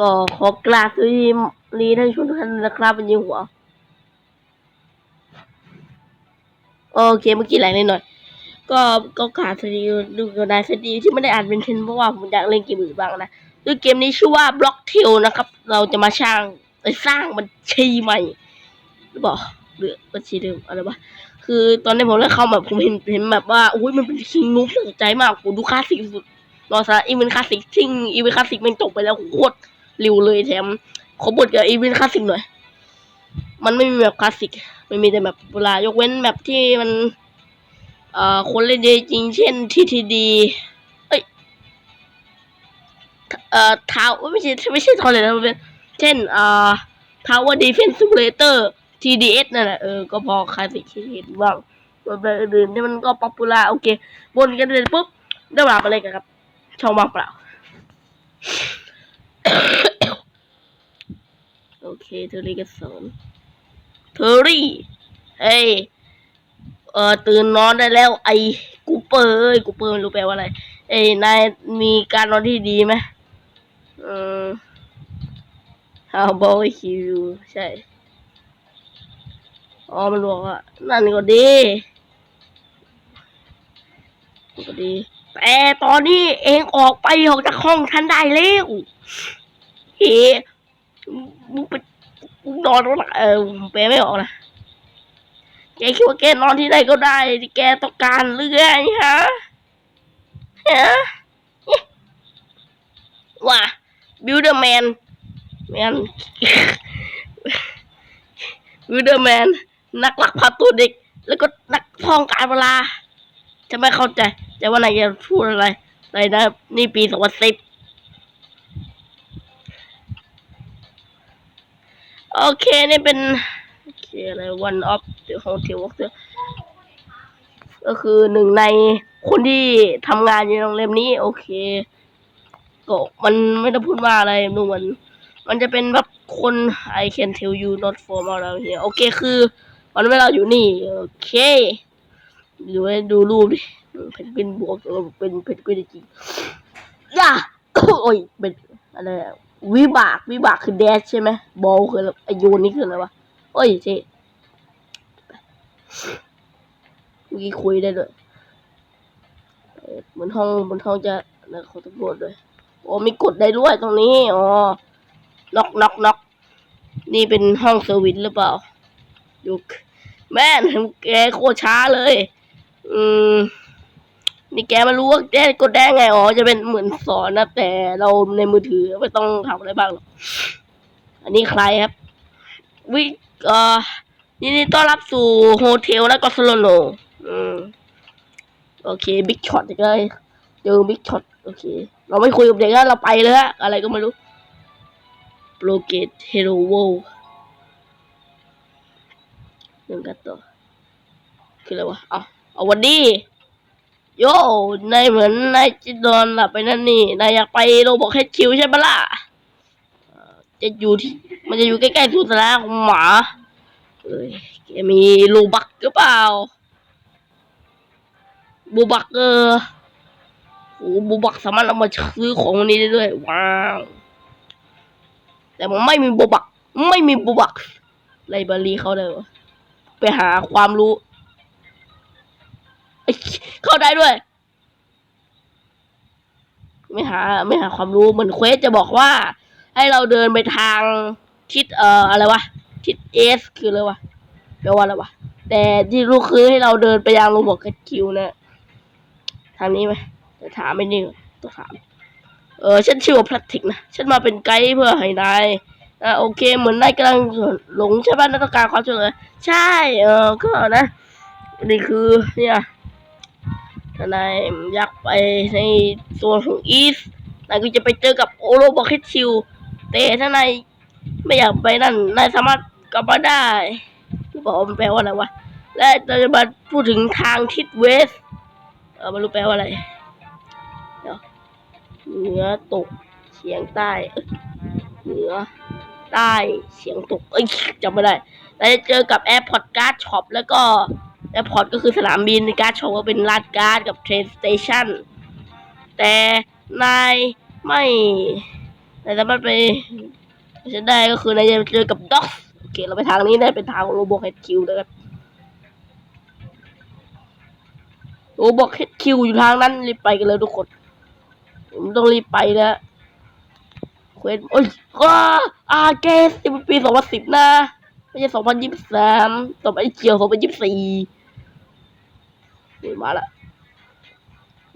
ก็ขอกราบสวัสดีรีท่านชมทุกท่านนะครับเป็นยิงหัว โอเคเมื่อกี้ไหลนิดหน่อย ก็ก็ขาดสวัสดีดูกันได้สวัสดีที่ไม่ได้อ่านเป็นเทนเพราะว่าผมอยากเล่นเกมอื่นบ้างนะด้วยเกมนี้ชื่อว่า Block t a l นะครับ เราจะมาช่างสร้างบัญชีใหม่หรือเปล่าหรือบัญชีเดิมอะไรวะคือตอนนี้ผมเล่นเข้าแบบผมเห็นเห็นแบบว่าอุ้ยมันเป็นคิงนูบสนใจมากผมดูคลาสสิกสุดรอซะอีเวนคลาสสิกทิ้งอีเวนคลาสสิกมันจบไปแล้วโคตร ร็วเลยแถมขอบทกับอีเวนต์คลาสสิกหน่อย มันไม่มีแบบคลาสสิกไม่มีแต่แบบเวลายกเว้นแบบที่มันเอ่อคนเล่นเยอะจริง เช่น TTD เอ้ยเอ่อทาวไม่ใช่ไม่ใช่ทาวเลยนะมันเป็นเช่นเอ่อ Tower Defense Simulator TDS นั่นแหละเออ ก็พอคลาสสิกที่เห็นบ้างมันเป็นอื่นที่มันก็ป๊อปปูล่าโอเค บนกันเลยปุ๊บ ได้เวลาไปเลยกันครับ ช่องว่างเปล่า โอ เคเทอรี่ก็สอนเทอรี่เฮ้ยเออตื่นนอนได้แล้ว ไอ้กูเปอร์กูเปอร์ไม่รู้แปลว่าอะไร เอ้ยนายมีการนอนที่ดีไหมเออ how about you ใช่อ๋อมันบอกว่านั่นก็ดีก็ดี แต่ตอนนี้เองออกไปออกจากห้องฉันได้แล้วเฮ้มึงไป มึงนอนตรงไหนเออผมแปลไม่ออกนะแกคิดว่าแกนอนที่ไหนก็ได้ที่แกต้องการหรือไงฮะฮะว่าบิวเดอร์แมนแมนบิวเดอร์แมนนักลักพาตัวเด็ก แล้วก็นักท่องการเวลา จะไม่เข้าใจจะว่านายจะพูดอะไรอะไรนะ นี่ปีสองพันสิบ โอเค นี่เป็นโอเคอะไร one of the hotel worker ก็คือหนึ่งในคนที่ทำงานอยู่ในโรงแรมนี้ โอเคก็มันไม่ต้องพูดว่าอะไรดูเหมือนมันจะเป็นแบบคน I can tell you not from around here โอเคคือมันเวลาอยู่นี่โอเคดูให้ดูรูปดิเพนกวินบวกเป็นเพนกวินจริงย่าโอ้ยเป็นอะไร วิบากวิบากคือแดชใช่ไหมบอลคืออะไอโยนนี่คืออะไรวะโอ้ยเจ๊เมื่อกี้คุยได้ด้วยเอ่อบนห้องบนห้องจะนะขอตำรวจด้วยโอ้มีกดได้ด้วยตรงนี้อ๋อน็อกน็อกน็อกนี่เป็นห้องเซอร์วิสหรือเปล่ายุกแม่นแกโคช้าเลย อืม นี่แกมารู้ว่าแกกดได้ไงอ๋อจะเป็นเหมือนสอนนะแต่เราในมือถือไม่ต้องทำอะไรบ้างหรอกอันนี้ใครครับ วิเอ่อยินดีต้อนรับสู่โฮเทลและก็สโลโนอืมโอเคบิ๊กช็อตเลยเจอบิ๊กช็อตโอเค เราไม่คุยกับเด็กแล้วเราไปเลยฮะอะไรก็ไม่รู้โปรเกตเฮโรโวเรื่งกันต่อคืออะไรวะเอาเอาวันดี โย่นายเหมือนนายจะนอนหลับไปนั่นนี่ นายอยากไปโรบอกให้คิวใช่ปะล่ะ จะอยู่ที่ มันจะอยู่ใกล้ๆสุสานของหมาเอ้ยแกมีโลบักหรือเปล่า บูบักเออโอ้บูบักสามารถเอามาซื้อของนี้ได้ด้วย ว้าว แต่ผมไม่มีบูบัก ไม่มีบูบักไลบรารีเขาเลย ไปหาความรู้เอ้ย เข้าได้ด้วย ไม่หา ไม่หาความรู้เหมือนเควสจะบอกว่า ให้เราเดินไปทางทิศเอ่ออะไรวะทิศเอสคืออะไรวะแปลว่าอะไรวะแต่ที่รู้คือให้เราเดินไปยังโรบอกกคิวนะทางนี้ไหมแต่ถามไม่นี่ต้องถาม เออฉันชื่อว่าพลัตติกนะฉันมาเป็นไกด์เพื่อให้นายอะโอเค เหมือนนายกำลังหลงใช่ป่ะนายต้องการความช่วยเหลือใช่ เออก็นะนี่คือเนี่ย ถ้านายอยากไปในโซนของอีสนายก็จะไปเจอกับโอโรบอกให้ชิวแต่ถ้านายไม่อยากไปนั่นนายสามารถกลับมาได้ที่บอกมันแปลว่าอะไรวะและเราจะมาพูดถึงทางทิศเวสเออไม่รู้แปลว่าอะไรเดี๋ยวเหนือตกเฉียงใต้เอ้ยเหนือใต้เฉียงตกเอ้ยจำไม่ได้เราจะเจอกับแอร์พอร์ตการ์ดช็อปแล้วก็ แอร์พอร์ตก็คือสนามบินการ์ดช็อปก็เป็นร้านการ์ดกับเทรนสเตชันแต่นายไม่นายสามารถไปฉันได้ก็คือนายจะเจอกับด็อกโอเคเราไปทางนี้ได้เป็นทางโรบอทเฮดคิวนะครับโรบอทเฮดคิวอยู่ทางนั้นรีบไปกันเลยทุกคนผมต้องรีบไปแล้วเควสโอ้ยว้าอาเกสนี่มันปีสองพันสิบนะไม่ใช่สองพันยี่สิบสามต่อไปเกี่ยวสองพันยี่สิบสี่ มาละ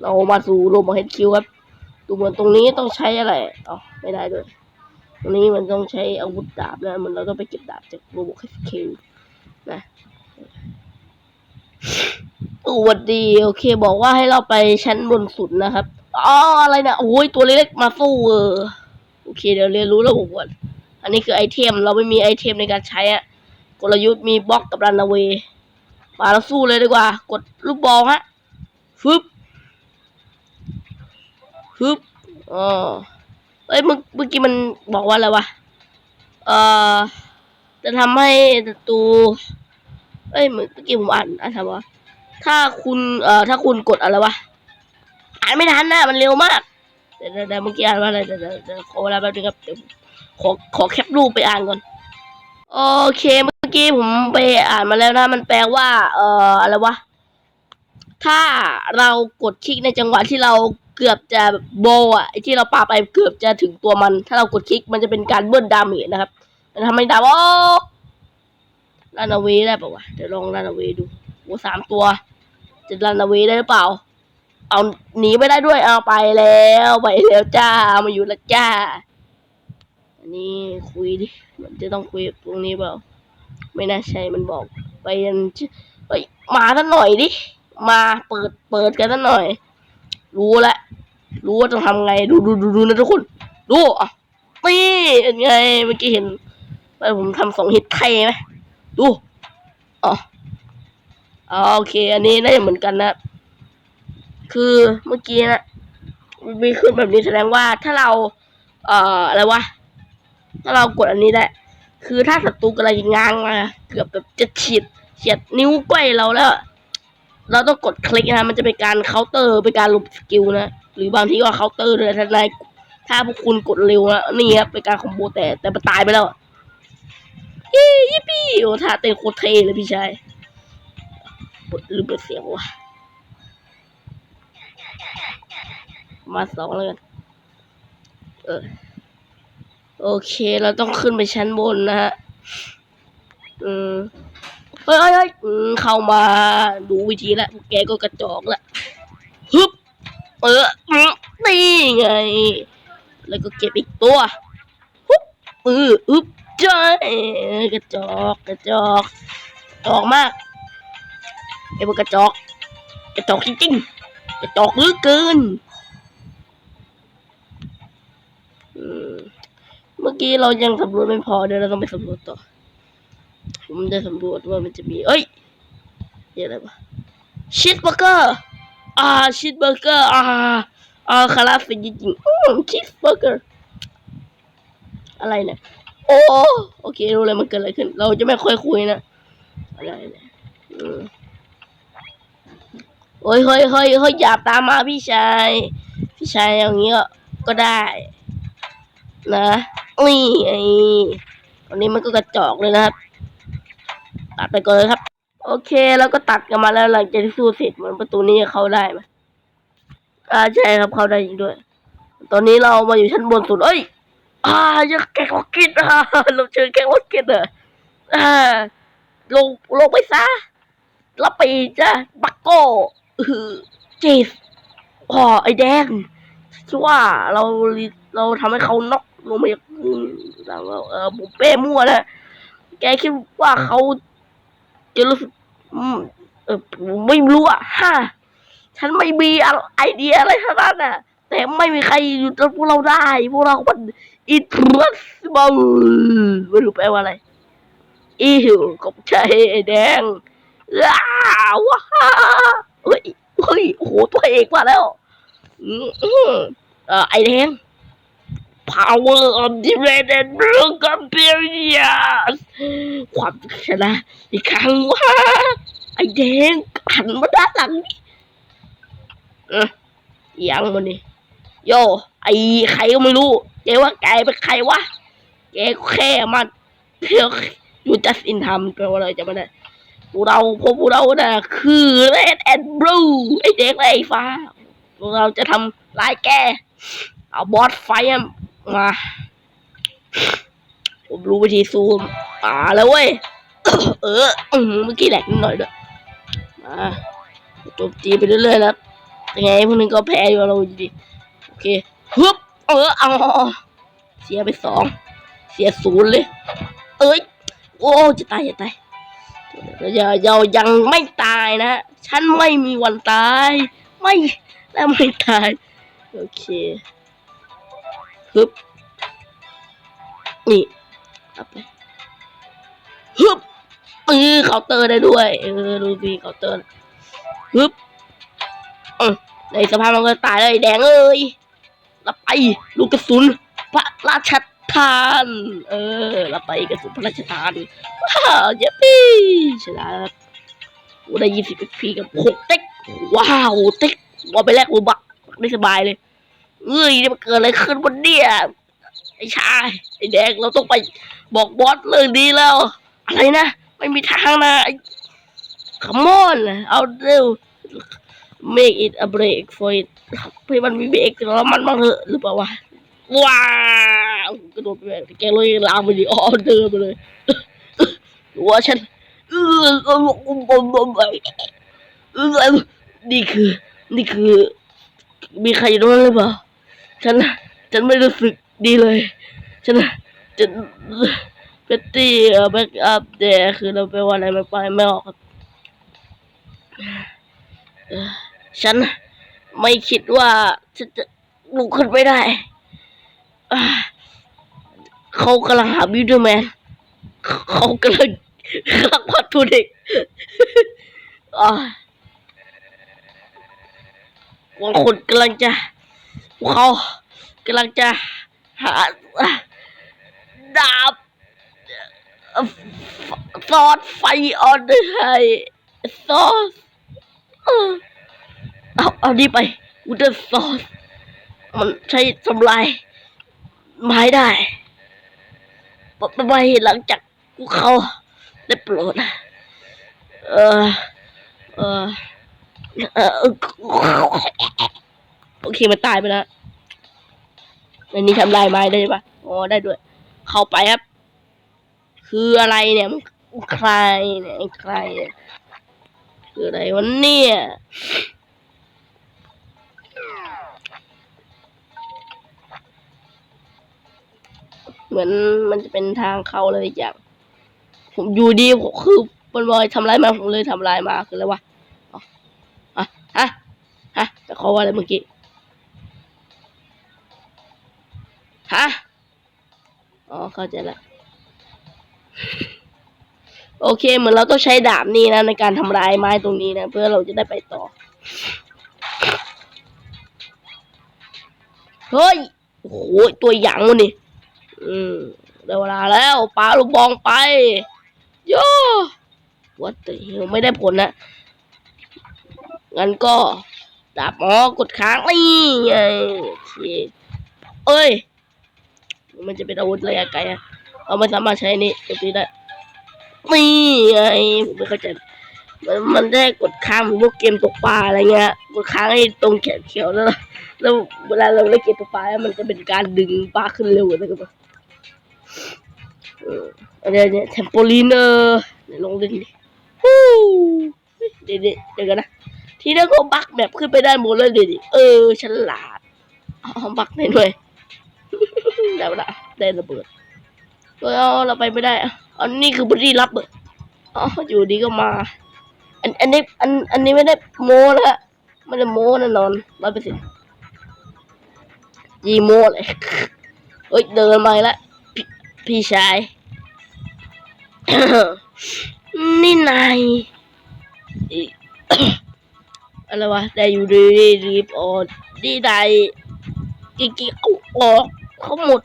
เรามาสู่โรบอเฮดคิวครับ ดูเหมือนตรงนี้ต้องใช้อะไรอ๋อไม่ได้ด้วย ตรงนี้มันต้องใช้อาวุธดาบนะมันเราต้องไปเก็บดาบจากโรบอทเคิวนะสวัสดีโอเค บอกว่าให้เราไปชั้นบนสุดนะครับอ๋ออะไรนะโอ้ยตัวเล็กๆมาสู้เออโอเค เดี๋ยวเรียนรู้ระบบก่อนอันนี้คือไอเทม เราไม่มีไอเทมในการใช้อะกลยุทธ์มีบล็อกกับรันเวย์ มาเราสู้เลยดีกว่า กดลูกบอลฮะฟึบฟึบอ๋อเอ้ยเมื่อเมื่อกี้มันบอกว่าอะไรวะ เอ่อ จะทำให้ศัตรูเอ้ยเมื่อกี้ผมอ่านอ่านทำว่าถ้าคุณเอ่อถ้าคุณกดอะไรวะอ่านไม่ทันนะมันเร็วมากเดี๋ยวเดี๋ยวเมื่อกี้อ่านว่าอะไรเดี๋ยวเดี๋ยวเดี๋ยวขอเวลาแป๊บนึงครับเดี๋ยวขอขอแคปรูปไปอ่านก่อน โอเคเมื่อกี้ผมไปอ่านมาแล้วนะ มันแปลว่า เอ่ออะไรวะ ถ้าเรากดคลิกในจังหวะที่เราเกือบจะโบอะไอที่เราปาไปเกือบจะถึงตัวมัน ถ้าเรากดคลิกมันจะเป็นการเบิ้ลดาเมจนะครับ มันทำให้ดาโอ้รันอาเวได้ปะวะเดี๋ยวลองรันอาเวดูโอ้สามตัว จะรันอาเวได้หรือเปล่า เอาหนีไปได้ด้วยเอาไปแล้วไปแล้วจ้าเอามาอยู่แล้วจ้า นนี้คุยดิ มันจะต้องคุยกับตรงนี้เปล่า ไม่น่าใช่ มันบอก ไปยันเฮ้ย มาสักหน่อยดิ มาเปิด เปิดกันสักหน่อย รู้แล้วรู้ว่าต้องทำไง ดูดูดูดูนะทุกคน ดูอะนี่เป็นไง เมื่อกี้เห็นว่าผมทำสองฮิตไทยไหมดูอ๋ออ๋อโอเค อันนี้น่าจะเหมือนกันนะ คือเมื่อกี้นะมีขึ้นแบบนี้แสดงว่าถ้าเรา เอ่อ อะไรวะ ถ้าเรากดอันนี้ได้ คือถ้าศัตรูกำลังง้างมาเกือบแบบจะฉีดเฉียดนิ้วก้อยเราแล้ว เราต้องกดคลิกนะมันจะเป็นการเคาน์เตอร์เป็นการลบสกิลนะหรือบางทีก็เคาน์เตอร์เลยถ้านายถ้าพวกคุณกดเร็วนะนี่ครับเป็นการคอมโบแต่แต่มันตายไปแล้วยี่ยี่ปี้โอ้ท่าเต้นโคตรเท่เลยพี่ชายบดลืมเปิดเสียงว่ะมาสองแล้วกันเออ โอเค เราต้องขึ้นไปชั้นบนนะฮะ อืมเฮ้ยเฮ้ยเข้ามาดูวิธีแล้วแกก็กระจอกละฮึบ เออนี่ไง แล้วก็เก็บอีกตัวฮึบเอออึบจ้อยกระจอกกระจอกจอกมากไอ้พวกกระจอก กระจอกจริงๆกระจอกเหลือเกินอืมเมื่อกี้เรายังสำรวจไม่พอเดี๋ยวเราต้องไปสำรวจต่อ ผมจะสำรวจว่ามันจะมี เอ้ยนี่อะไรวะชีสเบอร์เกอร์อ่าชีสเบอร์เกอร์อ่าอ่าคาราฟินจริงๆอืมชีสเบอร์เกอร์อะไรเนี่ยโอ้โอเครู้เลยมันเกิดอะไรขึ้น เราจะไม่ค่อยคุยนะอะไรเนี่ยอืมโอ้ยเฮ้ยเฮ้ยเฮ้ยอย่าตามมาพี่ชาย พี่ชายอย่างนี้ก็ก็ได้ นะ นี่ไงตอนนี้มันก็กระจอกเลยนะครับ ตัดไปก่อนเลยครับ โอเคแล้วก็ตัดกันมาแล้วหลังจากที่สู้เสร็จเหมือนประตูนี้เข้าได้ไหมอ่าใช่ครับเข้าได้จริงด้วย ตอนนี้เรามาอยู่ชั้นบนสุดเอ้ยอ่ายังแกงวอกกินอ่าเราเจอแกงวอกกินเหรออ่าลงลงไปซะแล้วไปจ้ะบักโก้เออจีสอ๋อไอแดงชื่อว่าเราเราทำให้เขาน็อกลงมาจาก หลังเราเออผมเป้มั่วนะแกคิดว่าเขาจะรู้สึกอืมเออผมไม่รู้อะฮะฉันไม่มีอะไรไอเดียอะไรทั้งนั้นอะ แต่ไม่มีใครอยู่กับพวกเราได้ พวกเรามันอินทรัสบิลไม่รู้แปลว่าอะไรอิวกบใจไอ้แดงว้าวว้าเฮ้ยเฮ้ยโอ้โหตัวเอกมาแล้วอือืมเออไอแดง power of the red and blue companions ความชนะอีกครั้งว่าไอแดงหันมาด้านหลังนี่เออยังมันนี่โยไอใครก็ไม่รู้แกว่าแกเป็นใครวะแกแค่มันเพียงอยู่จัสอินทำแปลว่าอะไรจะไม่ได้พวกเราพวกพวกเราน่ะคือ Red and Blue ไอเด็กและไอฟ้าพวกเราจะทำลายแกเอาบอสไฟ มาผมรู้วิธีซูมป่าแล้วเว้ย เอออื้อหือเมื่อกี้แหลกนิดหน่อยด้วยมาโจมตีไปเรื่อยๆแล้วยังไงพวกนึงก็แพ้อยู่เราอยู่ดีโอเคฮึบเออเอาเสียไปสองเสียศูนย์เลย เอ้ยโอ้จะตายจะตายอย่าเรายังไม่ตายนะ ฉันไม่มีวันตาย ไม่และไม่ตาย โอเค ฮึบ นี่เอาไปฮึบเออเคาน์เตอร์ได้ด้วย เออ ดูสิเคาน์เตอร์ฮึบเออในสภาพมันก็ตายเลยแดงเอ้ยรับไป ลูกกระสุน พระราชทาน เออรับไปกระสุนพระราชทาน ว้าวเย้ปี้ชนะโอ้ได้ยี่สิบพีกับหกเต็กว้าวเต็กว่าไปแลกโอบักได้สบายเลย เอ้ยนี่มันเกิดอะไรขึ้นบนเนี่ยไอ้ชายไอ้แดงเราต้องไปบอกบอสเรื่องนี้แล้ว อะไรนะไม่มีทางนะขมอนเอาเร็ว make it a break for it ให้มันมีเบรกแล้วมันมาเถอะหรือเปล่าวะว้าวกระโดดไปแบบแกเลยลามไปดิอ๋อเดินไปเลยหัวฉันเออเออเออเออนี่คือ นี่คือ มีใครอยู่ตรงนั้นหรือเปล่า ฉันฉันไม่รู้สึกดีเลย ฉันฉันเบตตี้แบ็กอัพเดย์คือเราไปว่าอะไรไม่ไปไม่ออกครับฉันไม่คิดว่าฉันจะลุกขึ้นไม่ได้ เขากำลังหาบิวเดอร์แมน เขากำลังลักพาตัวเด็กบางคนกำลังจะ เขากำลังจะหาดาบซอสไฟออนให้ซอสเอาเอานี่ไปวูดเดอร์ซอสมันใช้ทำลายไม้ได้ปะไปหลังจากพวกเขาได้โปรดเออเออเออ โอเคมันตายไปแล้วในนี้ทำลายไม้ได้ปะอ๋อได้ด้วย เข้าไปครับ คืออะไรเนี่ยมันใครเนี่ยใครเนี่ยคืออะไรวะเนี่ยเหมือนมันจะเป็นทางเข้าเลยอย่าง ผมอยู่ดีผมคือมันบอยทำร้ายมาผมเลยทำร้ายมาคืออะไรวะอ๋อฮะฮะฮะแต่เขาว่าอะไรเมื่อกี้ ฮะ อ๋อ เข้าใจละ โอเค เหมือนเราต้องใช้ดาบนี่นะ ในการทำลายไม้ตรงนี้นะ เพื่อเราจะได้ไปต่อ เฮ้ย โอ้โห ตัวหยังวะนี่ อืมได้เวลาแล้วปลาลูกบองไปโย่วัดเตวไม่ได้ผลนะ งั้นก็ดาบหมอกดค้างนี่ไงโอเคเอ้ย มันจะเป็นอาวุธระยะไกลอะเอาไม่สามารถใช้นี่จมตีได้นี่ไงผมไม่เข้าใจมันมันได้กดค้างพวกเกมตกปลาอะไรเงี้ยกดค้างให้ตรงแขนเขียวแล้วแล้วเวลาเราเล่นเกมตกปลามันจะเป็นการดึงปลาขึ้นเร็วนะครับเอออันนี้เนี่ยเทมโปลีเนอร์เดี๋ยวลงเล่นดิฮู้เดี๋ยวเดี๋ยวเดี๋ยวกันนะทีนั้ก็บักแบบขึ้นไปได้หมดเลยดิเออฉลาดอ๋อบักได้ด้วย ได้เวลาได้ระเบิดเออเอาเราไปไม่ได้อะอันนี้คือบรีรับเออออยู่ดีก็มา อันอันนี้อันอันนี้ไม่ได้โม้นะฮะไม่ได้โม้แน่นอนร้อยเปอร์เซ็นต์ยีโม้เลยเฮ้ยเดินมาแล้วพี่พี่ชาย นี่นายอะไรวะได้อยู่ดีรีบออนดีได้จริงๆเอาออก เขาหมด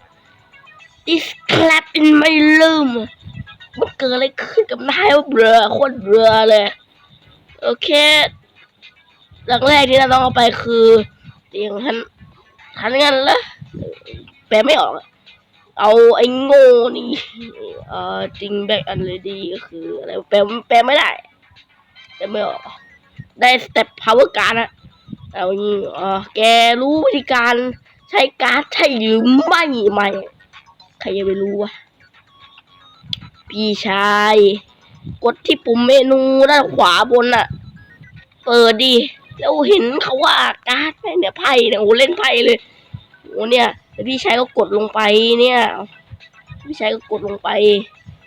this clap in my room มันเกิดอะไรขึ้นกับนายวะเบลอโคตรเบลอเลย โอเคหลังแรกที่เราต้องเอาไปคือเตียงฉันทันงันเหรอแปลไม่ออก เอาไอ้โง่นี่เอ่อจริงแบกอันเลยดีก็คืออะไรแปลแปลไม่ได้แปลไม่ออก ได้สเต็ปพาวเวอร์การ์ดอะเอางี้เออแกรู้วิธีการ ใช้การ์ดใช่หรือไม่ไม่ใครจะไปรู้วะพี่ชาย กดที่ปุ่มเมนูด้านขวาบนอะเปิดดิแล้วเห็นเขาว่าการ์ดเนี่ยไพ่เนี่ยโอ้เล่นไพ่เลยโอ้เนี่ยแล้วพี่ชายก็กดลงไปเนี่ย พี่ชายก็กดลงไป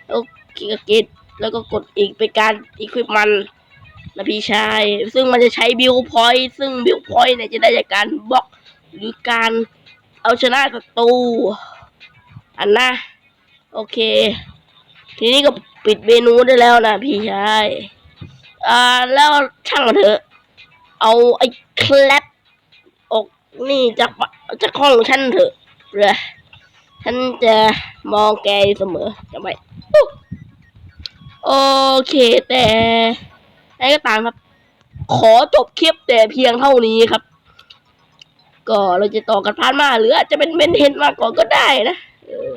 แล้วคลิกเกตแล้วก็กดอีกเป็นการอีควิปมันนะพี่ชาย ซึ่งมันจะใช้บิลพอยต์ซึ่งบิลพอยต์เนี่ยจะได้จากการบล็อกหรือการ เอาชนะศัตรูอันนะโอเค ทีนี้ก็ปิดเมนูได้แล้วนะพี่ชายอ่าแล้วช่างเถอะ เอาไอ้แคลปออกนี่จากปะจากห้องฉันเถอะเรือฉันจะมองแกเสมอจำไว้อุ๊ยโอเคแต่ไอะไรก็ตามครับ ขอจบคลิปแต่เพียงเท่านี้ครับ ก็เราจะต่อกันพานมาหรืออาจจะเป็นเมนเทนมาก่อนก็ได้นะ เออ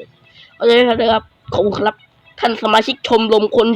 เอาเลยครับขอบคุณครับ ท่านสมาชิกชมรมคน